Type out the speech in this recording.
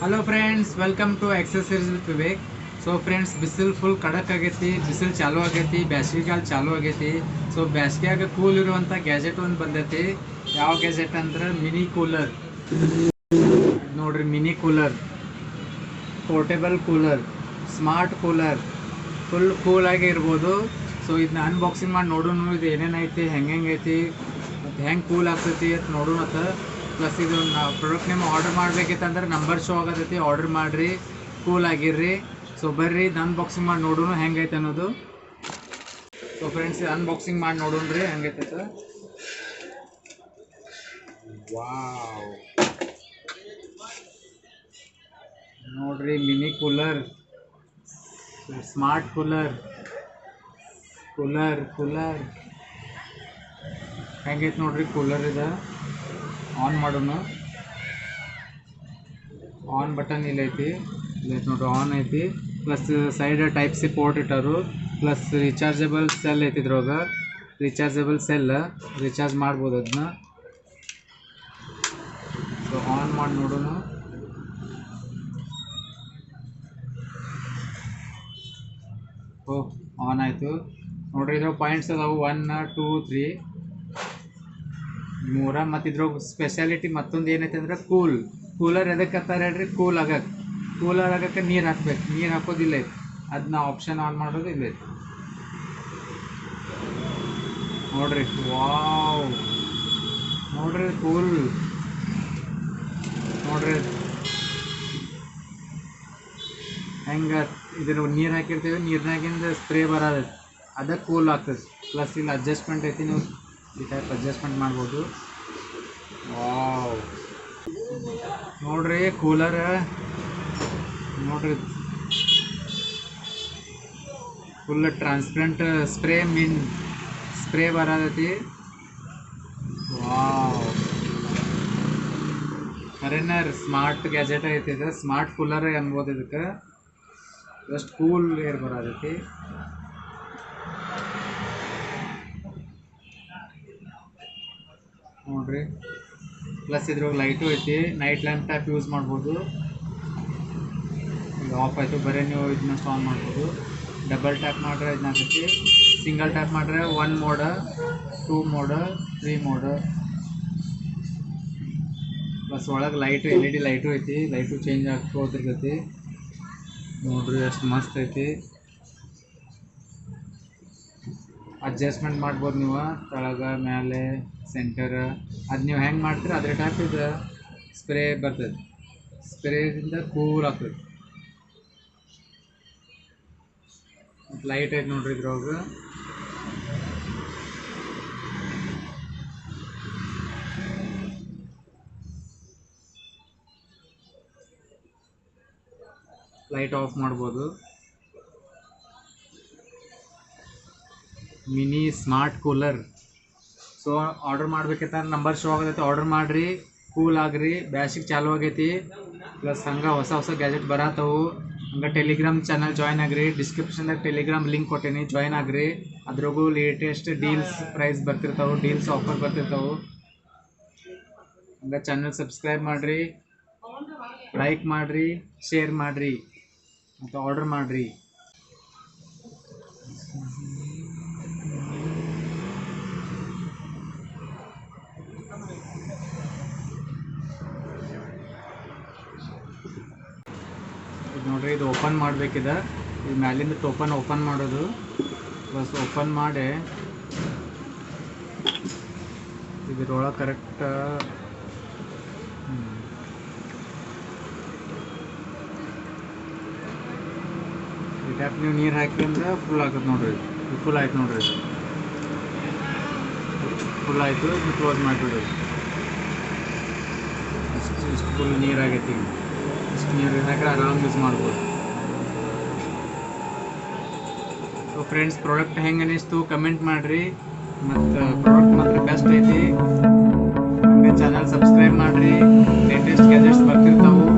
Welcome to exercise with Vivek so friends ಬಿಸಿಲು full ಕಡಕ್ ಆಗೈತಿ, ಬಿಸಿಲು ಚಾಲು ಆಗೈತಿ, ಬ್ಯಾಸ್ಗಿಗಾಲ ಚಾಲು ಆಗೈತಿ. ಸೊ ಬ್ಯಾಸಿಗೆಯಾಗ ಕೂಲ್ ಇರುವಂಥ ಗ್ಯಾಜೆಟ್ ಒಂದು ಬಂದೈತಿ. ಯಾವ ಗ್ಯಾಜೆಟ್ ಅಂದ್ರೆ ಮಿನಿ ಕೂಲರ್ ನೋಡ್ರಿ mini cooler portable cooler smart cooler full ಕೂಲಾಗಿ ಇರ್ಬೋದು. ಸೊ ಇದನ್ನ ಅನ್ಬಾಕ್ಸಿಂಗ್ ಮಾಡಿ ನೋಡೋಣ ಇದು ಏನೇನೈತಿ ಹೆಂಗೆ ಹೆಂಗೈತಿ ಮತ್ತು ಹೆಂಗೆ ಕೂಲ್ ಆಗ್ತೈತಿ ಅಂತ ನೋಡೋಣ ಪ್ಲಸ್ ಇದು ಪ್ರಾಡಕ್ಟ್ ನಿಮ್ಮ ಆರ್ಡರ್ ಮಾಡ್ಬೇಕಿತ್ತಂದ್ರೆ ನಂಬರ್ ಶೋ ಆಗತೈತಿ ಆರ್ಡರ್ ಮಾಡಿರಿ ಕೂಲ್ ಆಗಿರ್ರಿ. ಸೊ ಬರ್ರಿ ಅನ್ಬಾಕ್ಸಿಂಗ್ ಮಾಡಿ ನೋಡೋಣ ಹೆಂಗೈತೆ ಅನ್ನೋದು. ಸೊ ಫ್ರೆಂಡ್ಸ್ ಅನ್ಬಾಕ್ಸಿಂಗ್ ಮಾಡಿ ನೋಡೋಣ ರೀ ಹೆಂಗೈತೆ ಸರ್ ವಾವ್ ನೋಡ್ರಿ mini cooler smart cooler cooler cooler ಹೆಂಗೈತೆ ನೋಡ್ರಿ ಕೂಲರ್ ಇದೆ. ಆನ್ ಮಾಡೋಣ. ಆನ್ ಬಟನ್ ಇಲ್ಲೈತಿ ಇಲ್ಲೈತಿ ನೋಡ್ರಿ ಆನ್ ಐತಿ. Plus side type C port ಇಟ್ಟರು. ಪ್ಲಸ್ ರಿಚಾರ್ಜಬಲ್ ಸೆಲ್ ಐತಿ ಇದ್ರೊಳಗೆ. ರಿಚಾರ್ಜಬಲ್ ಸೆಲ್ ರಿಚಾರ್ಜ್ ಮಾಡ್ಬೋದು ಅದನ್ನ ಸೊ ಆನ್ ಮಾಡಿ ನೋಡೋಣ. ಓ ಆನ್ ಆಯಿತು. ನೋಡ್ರಿ ಇದ್ರ ಪಾಯಿಂಟ್ಸ್ ಅದಾವು. ಒನ್ ಟೂ ತ್ರೀ ಮೂರ, ಮತ್ತು ಇದ್ರಾಗ ಸ್ಪೆಷಾಲಿಟಿ ಮತ್ತೊಂದು ಏನೈತೆ ಅಂದ್ರೆ ಕೂಲ್. ಕೂಲರ್ ಎದಕ್ಕೆ ಅಂತಾರೆ ಹೇಳ್ರಿ? ಕೂಲ್ ಆಗಕ್ಕೆ ಕೂಲರ್ ಆಗಕ್ಕೆ ನೀರು ಹಾಕ್ಬೇಕು. ನೀರು ಹಾಕೋದಿಲ್ಲ ಅದನ್ನ ಆಪ್ಷನ್ ಆನ್ ಮಾಡೋದು ಇಲ್ಲ. ನೋಡ್ರಿ. ವಾವ್. ನೋಡ್ರಿ ಕೂಲ್. ನೋಡ್ರಿ. ಹೆಂಗೆ ಇದ್ರ ನೀರು ಹಾಕಿರ್ತೀವಿ, ನೀರಿನಾಗಿಂದ ಸ್ಪ್ರೇ ಬರೋದು. ಅದಕ್ಕೆ ಕೂಲ್ ಆಗ್ತದೆ. ಪ್ಲಸ್ ಇಲ್ಲಿ ಅಡ್ಜಸ್ಟ್ಮೆಂಟ್ ಐತಿ ನೀವು ಈ ಟೈಪ್ ಅಡ್ಜಸ್ಟ್ಮೆಂಟ್ ಮಾಡ್ಬೋದು. ವಾವ್ ನೋಡ್ರಿ ಕೂಲರ್ ನೋಡ್ರಿ. Full transparent spray mean spray ಬರತೈತಿ. ವಾವ್ ಸ್ಮಾರ್ಟ್ ಗ್ಯಾಜೆಟ್ ಐತಿ ಇದು. ಸ್ಮಾರ್ಟ್ ಕೂಲರ್ ಅನ್ಬೋದು ಇದಕ್ಕೆ. ಜಸ್ಟ್ ಕೂಲ್ ಏರ್ ಬರತೈತಿ. ನೋಡ್ರಿ. ಪ್ಲಸ್ ಇದ್ರಾಗ ಲೈಟು ಐತಿ. ನೈಟ್ ಲ್ಯಾಂಪ್ ಟೈಪ್ ಯೂಸ್ ಮಾಡ್ಬೋದು. ಈಗ ಆಫ್ ಆಯಿತು. ಬರೀ ನೀವು ಇದನ್ನ ಆನ್ ಮಾಡ್ಬೋದು. ಡಬಲ್ ಟ್ಯಾಪ್ ಮಾಡ್ರೆ ಇದನ್ನ ಸಿಂಗಲ್ ಟ್ಯಾಪ್ ಮಾಡ್ರೆ ಒನ್ ಮೋಡ ಟೂ ಮೋಡ ತ್ರೀ ಮೋಡ ಪ್ಲಸ್ ಒಳಗೆ light L E D light ಐತಿ. ಲೈಟು ಚೇಂಜ್ ಆಗ್ಕೋತಿರ್ತೈತಿ ನೋಡ್ರಿ, ಎಷ್ಟು ಮಸ್ತ್ ಐತಿ. ಅಡ್ಜಸ್ಟ್ಮೆಂಟ್ ಮಾಡ್ಬೋದು ನೀವು ಕೆಳಗೆ ಮೇಲೆ ಸೆಂಟರ್ ಅದು ನೀವು ಹೆಂಗೆ ಮಾಡ್ತೀರ, ಅದ್ರ ಟೈಪ್ ಸ್ಪ್ರೇ ಬರ್ತದೆ. ಸ್ಪ್ರೇದಿಂದ ಕೂಲ್ ಆಗ್ತದೆ. ಲೈಟ್ ಐತೆ ನೋಡ್ರಿ ಇದ್ರೊಳಗೆ. ಲೈಟ್ ಆಫ್ ಮಾಡ್ಬೋದು. Mini smart cooler. So order ಮಾಡ್ಬೇಕಂತಂದ್ರೆ number show ಆಗತೈತೆ ಆರ್ಡರ್ ಮಾಡಿರಿ. ಕೂಲ್ ಆಗ್ರಿ ಬ್ಯಾಸಿಗೆ ಚಾಲು ಆಗೈತಿ. ಪ್ಲಸ್ ಹಂಗೆ ಹೊಸ ಹೊಸ ಗ್ಯಾಜೆಟ್ ಬರತ್ತವು ಹಂಗೆ ಟೆಲಿಗ್ರಾಮ್ ಚಾನಲ್ ಜಾಯ್ನ್ ಆಗ್ರಿ. ಡಿಸ್ಕ್ರಿಪ್ಷನ್ದಾಗ ಟೆಲಿಗ್ರಾಮ್ ಲಿಂಕ್ ಕೊಟ್ಟೇನಿ ಜಾಯ್ನ್ ಆಗ್ರಿ. ಅದ್ರಾಗೂ ಲೇಟೆಸ್ಟ್ ಡೀಲ್ಸ್ ಪ್ರೈಸ್ ಬರ್ತಿರ್ತಾವೆ ಡೀಲ್ಸ್ ಆಫರ್ ಬರ್ತಿರ್ತಾವೆ. ಹಂಗೆ ಚಾನಲ್ ಸಬ್ಸ್ಕ್ರೈಬ್ ಮಾಡಿರಿ. ಲೈಕ್ ಮಾಡಿರಿ ಶೇರ್ ಮಾಡಿರಿ. ಮತ್ತು ಆರ್ಡರ್ ಮಾಡಿರಿ. ನೋಡ್ರಿ, ಇದು ಓಪನ್ ಮಾಡಬೇಕಿದೆ. ಇದು ಮ್ಯಾಲಿಂದ ಟೋಪನ್ ಓಪನ್ ಮಾಡೋದು. ಬಸ್ ಓಪನ್ ಮಾಡಿ. ಇದ್ರೊಳಗೆ ಕರೆಕ್ಟ್ ಟ್ಯಾಪ್ ನೀವು ನೀರು ಹಾಕಿ ಅಂದ್ರೆ ಫುಲ್ ಆಗತ್ತೆ ನೋಡ್ರಿ. ಇದು ಫುಲ್ ಆಯ್ತು ನೋಡ್ರಿ ಫುಲ್ ಆಯಿತು, ಇದು ಕ್ಲೋಸ್ ಮಾಡಿಬಿಡ್ರಿ. ಇಷ್ಟು ಇಷ್ಟು ಫುಲ್ ನೀರಾಗೈತಿ ಇಷ್ಟು ಬೇಕಾದ್ರೆ ಆರಾಮ್ ಯೂಸ್ ಮಾಡ್ಬೋದು. ಸೊ ಫ್ರೆಂಡ್ಸ್ ಪ್ರಾಡಕ್ಟ್ ಹೆಂಗೆ ಅನಿಸ್ತು ಕಮೆಂಟ್ ಮಾಡ್ರಿ. ಮತ್ತು ಪ್ರಾಡಕ್ಟ್ ಮಾತ್ರ ಬೆಸ್ಟ್ ಐತಿ. ಚಾನಲ್ ಸಬ್ಸ್ಕ್ರೈಬ್ ಮಾಡ್ರಿ. Latest gadgets ಬರ್ತಿರ್ತಾವೆ.